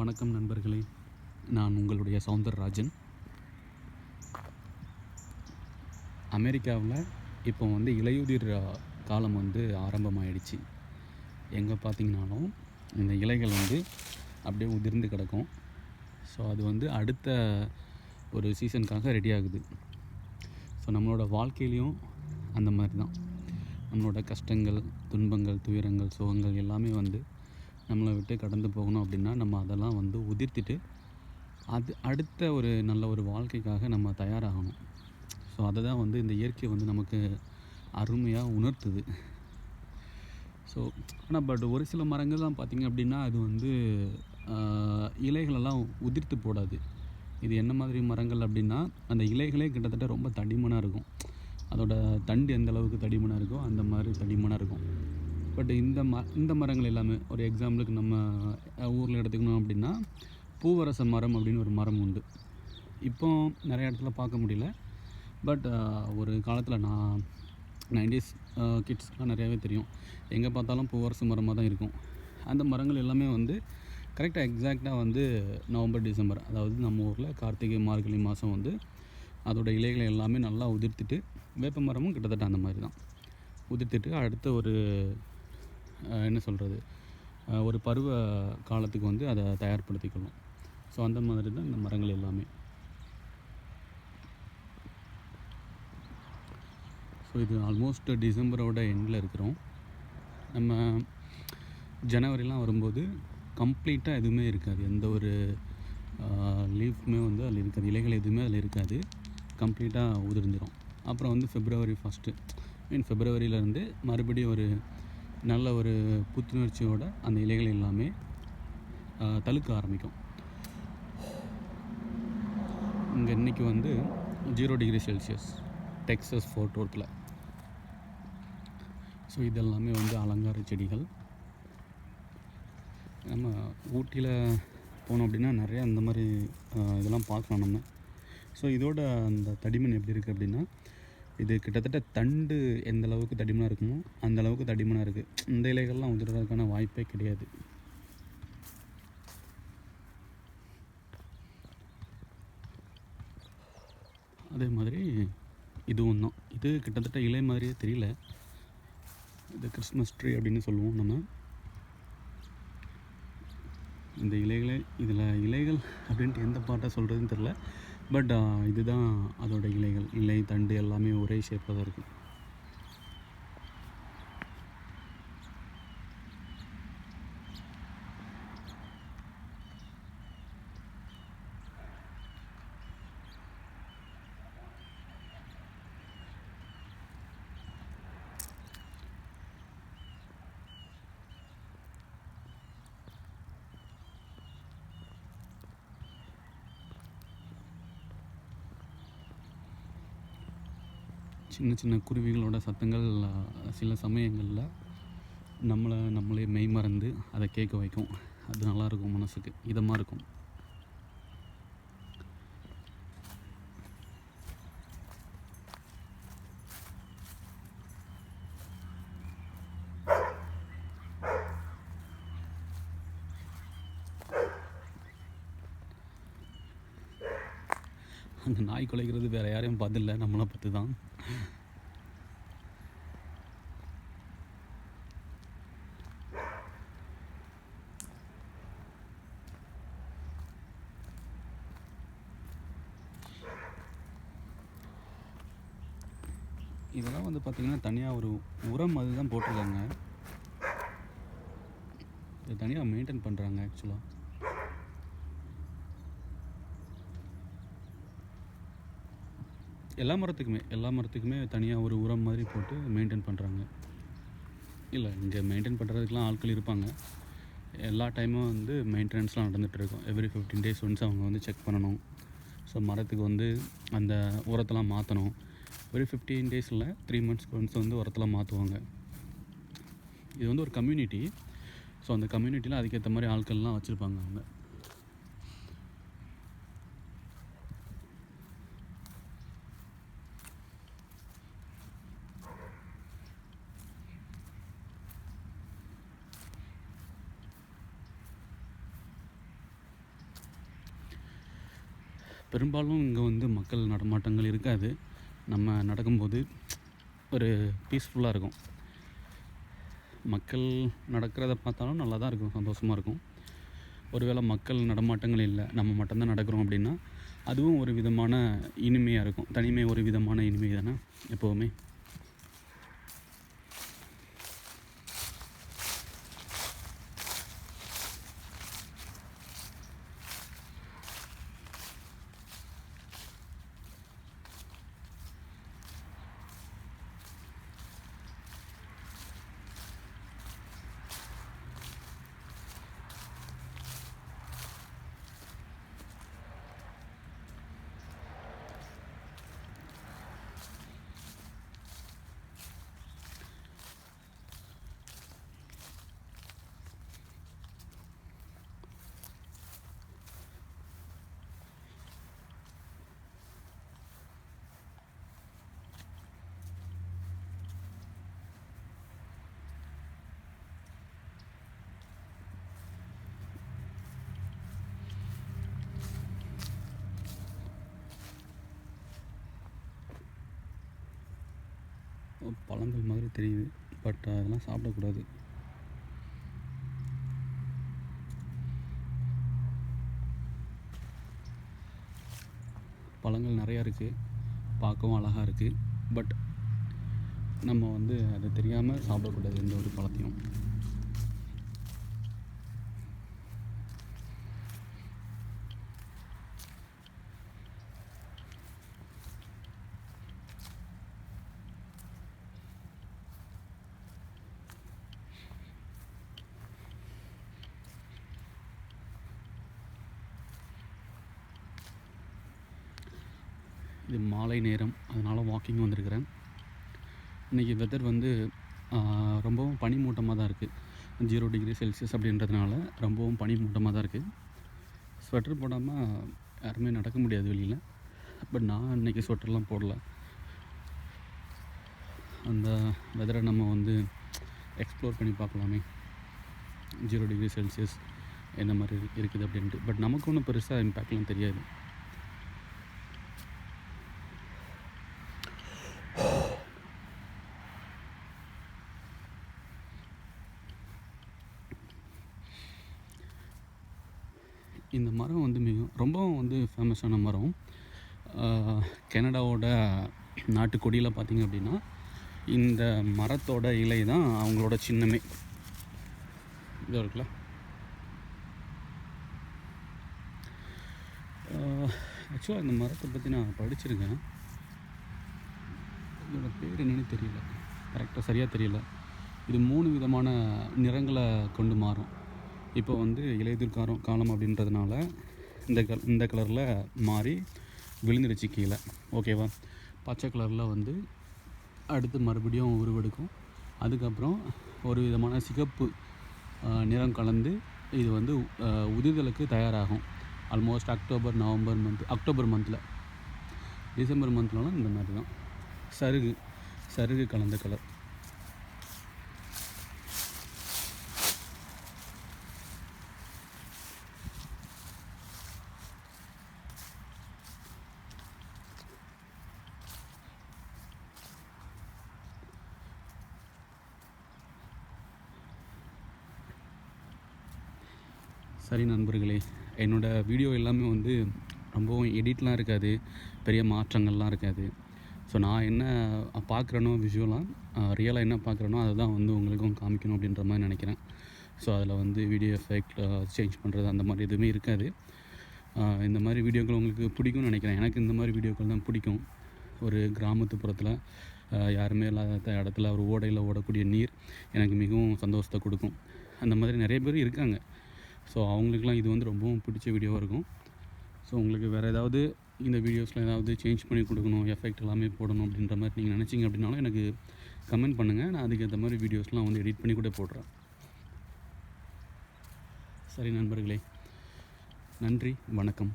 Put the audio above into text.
வணக்கம் நண்பர்களே. நான் உங்களுடைய சவுந்தரராஜன். அமெரிக்காவில் இப்போ வந்து இலையுதிர் காலம் வந்து ஆரம்பமாயிடுச்சு. எங்கே பார்த்தீங்கனாலும் இந்த இலைகள் வந்து அப்படியே உதிர்ந்து கிடக்கும். ஸோ அது வந்து அடுத்த ஒரு சீசனுக்காக ரெடி ஆகுது. ஸோ நம்மளோட வாழ்க்கையிலையும் அந்த மாதிரி தான் நம்மளோட கஷ்டங்கள் துன்பங்கள் துயரங்கள் சுகங்கள் எல்லாமே வந்து நம்மளை விட்டு கடந்து போகணும் அப்படின்னா நம்ம அதெல்லாம் வந்து உதிர்த்திட்டு அது அடுத்த ஒரு நல்ல ஒரு வாழ்க்கைக்காக நம்ம தயாராகணும். ஸோ அதை தான் வந்து இந்த இயற்கை வந்து நமக்கு அருமையாக உணர்த்துது. ஸோ ஆனால் பட் ஒரு சில மரங்கள்லாம் பார்த்திங்க அப்படின்னா அது வந்து இலைகளெல்லாம் உதிர்த்து போடாது. இது என்ன மாதிரி மரங்கள் அப்படின்னா அந்த இலைகளே கிட்டத்தட்ட ரொம்ப தடிமனாக இருக்கும். அதோட தண்டு எந்த அளவுக்கு தடிமனாக இருக்கோ அந்த மாதிரி தடிமனாக இருக்கும். பட் இந்த ம இந்த மரங்கள் எல்லாமே ஒரு எக்ஸாம்பிளுக்கு நம்ம ஊரில் எடுத்துக்கணும் அப்படின்னா பூவரச மரம் அப்படின்னு ஒரு மரம் உண்டு. இப்போ நிறைய இடத்துல பார்க்க முடியல. பட் ஒரு காலத்தில் நான் நைன்டிஸ் கிட்ஸ்லாம் நிறையாவே தெரியும். எங்கே பார்த்தாலும் பூவரச மரமாக தான் இருக்கும். அந்த மரங்கள் எல்லாமே வந்து கரெக்டாக எக்ஸாக்டாக வந்து நவம்பர் டிசம்பர் அதாவது நம்ம ஊரில் கார்த்திகை மார்கழி மாதம் வந்து அதோட இலைகளை எல்லாமே நல்லா உதிர்த்துட்டு வேப்ப மரமும் கிட்டத்தட்ட அந்த மாதிரி தான். உதிர்த்துட்டு அடுத்த ஒரு என்ன சொல்கிறது ஒரு பருவ காலத்துக்கு வந்து அதை தயார்படுத்திக்கணும். ஸோ அந்த மாதிரி தான் இந்த மரங்கள் எல்லாமே. ஸோ இது ஆல்மோஸ்ட் டிசம்பரோட எண்டில் இருக்கிறோம். நம்ம ஜனவரிலாம் வரும்போது கம்ப்ளீட்டாக எதுவுமே இருக்காது. எந்த ஒரு லீஃப்மே வந்து அதில் இருக்காது. இலைகள் எதுவுமே அதில் இருக்காது. கம்ப்ளீட்டாக உதிர்ந்துடும் அப்புறம் வந்து ஃபெப்ரவரி ஃபஸ்ட்டு மீன் ஃபெப்ரவரியிலேருந்து மறுபடியும் ஒரு நல்ல ஒரு புத்துணர்ச்சியோட அந்த இலைகள் எல்லாமே தழுக்க ஆரம்பிக்கும். இங்கே இன்றைக்கி வந்து zero degree Celsius Texas Fort ஒர்த்தில் so இதெல்லாமே வந்து அலங்கார செடிகள். நம்ம ஊட்டியில் போனோம் அப்படின்னா நிறையா அந்த மாதிரி இதெல்லாம் பார்க்கலாம் நம்ம. ஸோ இதோட அந்த தடிமன் எப்படி இருக்குது அப்படின்னா இது கிட்டத்தட்ட தண்டு எந்த அளவுக்கு தடிமனாக இருக்குமோ அந்த அளவுக்கு தடிமனாக இருக்குது இந்த இலைகள்லாம் உதிர்றதுக்கான வாய்ப்பே கிடையாது. அதே மாதிரி இதுவும் தான் இது கிட்டத்தட்ட இலை மாதிரியே தெரியல. இது கிறிஸ்மஸ் ட்ரீ அப்படின்னு சொல்லுவோம் நம்ம. இந்த இலைகளை இதில் இலைகள் அப்படின்ட்டு எந்த பாட்டை சொல்கிறதுன்னு தெரில பட் uh, இதுதான் அதோடய இலைகள். இலை தண்டு எல்லாமே ஒரே ஷேப்பில் தான் இருக்குது சின்ன சின்ன குருவிகளோட சத்தங்கள் சில சமயங்களில் நம்மளை நம்மளே மெய் மறந்து அதை கேட்க வைக்கும். அது நல்லாயிருக்கும் மனசுக்கு. இதமாக இருக்கும். அந்த நாய் குலைக்கிறது வேறு யாரையும் பார்த்தில்ல நம்மளை பார்த்து தான் இதெல்லாம் வந்து பார்த்திங்கன்னா தனியாக ஒரு உரம் அதுதான் போட்டிருக்காங்க. இது தனியாக மெயின்டைன் பண்ணுறாங்க ஆக்சுவலாக எல்லா மரத்துக்குமே எல்லா மரத்துக்குமே தனியாக ஒரு உரம் மாதிரி போட்டு மெயின்டைன் பண்ணுறாங்க இல்லை இங்கே மெயின்டைன் பண்ணுறதுக்கெலாம் ஆட்கள் இருப்பாங்க. எல்லா டைமும் வந்து மெயின்டெனன்ஸ்லாம் நடந்துகிட்டு இருக்கும். எவ்ரி ஃபிஃப்டீன் டேஸ் ஒன்ஸ் அவங்க வந்து செக் பண்ணணும். ஸோ மரத்துக்கு வந்து அந்த உரத்தெல்லாம் மாற்றணும் ஒரு ஃபிஃப்டீன் டேஸில் த்ரீ மந்த்ஸ்க்கு ஒன்ஸ் வந்து உரத்தில் மாற்றுவாங்க இது வந்து ஒரு கம்யூனிட்டி ஸோ அந்த கம்யூனிட்டியில் அதுக்கேற்ற மாதிரி ஆட்கள்லாம் வச்சுருப்பாங்க அவங்க. பெரும்பாலும் இங்கே வந்து மக்கள் நடமாட்டங்கள் இருக்காது. நம்ம நடக்கும்போது ஒரு பீஸ்ஃபுல்லாக இருக்கும். மக்கள் நடக்கிறத பார்த்தாலும் நல்லா தான் இருக்கும் சந்தோஷமாக இருக்கும். ஒருவேளை மக்கள் நடமாட்டங்கள் இல்லை நம்ம மட்டும்தான் நடக்கிறோம் அப்படின்னா அதுவும் ஒரு விதமான இனிமையாக இருக்கும். தனிமை ஒரு விதமான இனிமை தானே எப்போவுமே? பழங்கள் மாதிரி தெரியுது பட் அதெல்லாம் சாப்பிடக்கூடாது. பழங்கள் நிறையா இருக்குது பார்க்கவும் அழகாக இருக்குது பட் நம்ம வந்து அது தெரியாமல் சாப்பிடக்கூடாது எந்த ஒரு பழத்தையும். இது மாலை நேரம் அதனால் வாக்கிங் வந்திருக்கிறேன். இன்றைக்கி வெதர் வந்து ரொம்பவும் பனிமூட்டமாக தான் இருக்குது ஜீரோ டிகிரி செல்சியஸ் அப்படின்றதுனால ரொம்பவும் பனிமூட்டமாக தான் இருக்குது ஸ்வெட்டர் போடாமல் யாருமே நடக்க முடியாது வெளியில். பட் நான் இன்றைக்கி ஸ்வெட்டர்லாம் போடல. அந்த வெதரை நம்ம வந்து எக்ஸ்ப்ளோர் பண்ணி பார்க்கலாமே. ஜீரோ டிகிரி செல்சியஸ் என்ன மாதிரி இருக்குது அப்படின்ட்டு. பட் நமக்கு ஒன்றும் பெருசாக இம்பேக்ட்லாம் தெரியாது. இந்த மரம் வந்து மிக ரொம்பவும் வந்து ஃபேமஸான மரம். கனடாவோட நாட்டுக்கொடியில் பார்த்திங்க அப்படின்னா இந்த மரத்தோட இலை தான் அவங்களோட சின்னமே. இது இருக்குல்ல. ஆக்சுவலாக இந்த மரத்தை பற்றி நான் படிச்சிருக்கேன். இதோட பேர் என்னன்னு தெரியல. கரெக்டாக சரியாக தெரியல. இது மூணு விதமான நிறங்களை கொண்டு மாறும். இப்போ வந்து இலையுதிர் காரம் காலம் அப்படின்றதுனால இந்த கல் இந்த கலரில் மாறி விழுந்துடுச்சு கீழே. ஓகேவா? பச்சை கலரில் வந்து அடுத்து மறுபடியும் உருவெடுக்கும். அதுக்கப்புறம் ஒரு விதமான சிகப்பு நிறம் கலந்து இது வந்து உதிர்தலுக்கு தயாராகும். Almost October November month October மந்தில் டிசம்பர் மந்த்லலாம் இந்த மாதிரி தான். சருகு சருகு கலந்த கலர் சரி நண்பர்களே என்னோடய வீடியோ எல்லாமே வந்து ரொம்பவும் எடிட்லாம் இருக்காது பெரிய மாற்றங்கள்லாம் இருக்காது. ஸோ நான் என்ன பார்க்குறேனோ விஷுவலாக ரியலாக என்ன பார்க்குறேனோ அதை தான் வந்து உங்களுக்கும் காமிக்கணும் அப்படின்ற மாதிரி நினைக்கிறேன். ஸோ அதில் வந்து வீடியோ எஃபெக்ட் சேஞ்ச் பண்ணுறது அந்த மாதிரி எதுவுமே இருக்காது. இந்த மாதிரி வீடியோக்கள் உங்களுக்கு பிடிக்கும்னு நினைக்கிறேன். எனக்கு இந்த மாதிரி வீடியோக்கள் தான் பிடிக்கும். ஒரு கிராமத்துப்புறத்தில் யாருமே இல்லாத இடத்துல ஒரு ஓடையில் ஓடக்கூடிய நீர் எனக்கு மிகவும் சந்தோஷத்தை கொடுக்கும். அந்த மாதிரி நிறைய பேர் இருக்காங்க. ஸோ அவங்களுக்குலாம் இது வந்து ரொம்பவும் பிடிச்ச வீடியோவாக இருக்கும். ஸோ உங்களுக்கு வேறு ஏதாவது இந்த வீடியோஸில் ஏதாவது சேஞ்ச் பண்ணி கொடுக்கணும் எஃபெக்ட் எல்லாமே போடணும் அப்படின்ற மாதிரி நீங்கள் நினச்சிங்க அப்படின்னாலும் எனக்கு கமெண்ட் பண்ணுங்கள் நான் அதுக்கேற்ற மாதிரி வீடியோஸ்லாம் வந்து எடிட் பண்ணி கூட போடுறேன். சரி நண்பர்களே நன்றி வணக்கம்.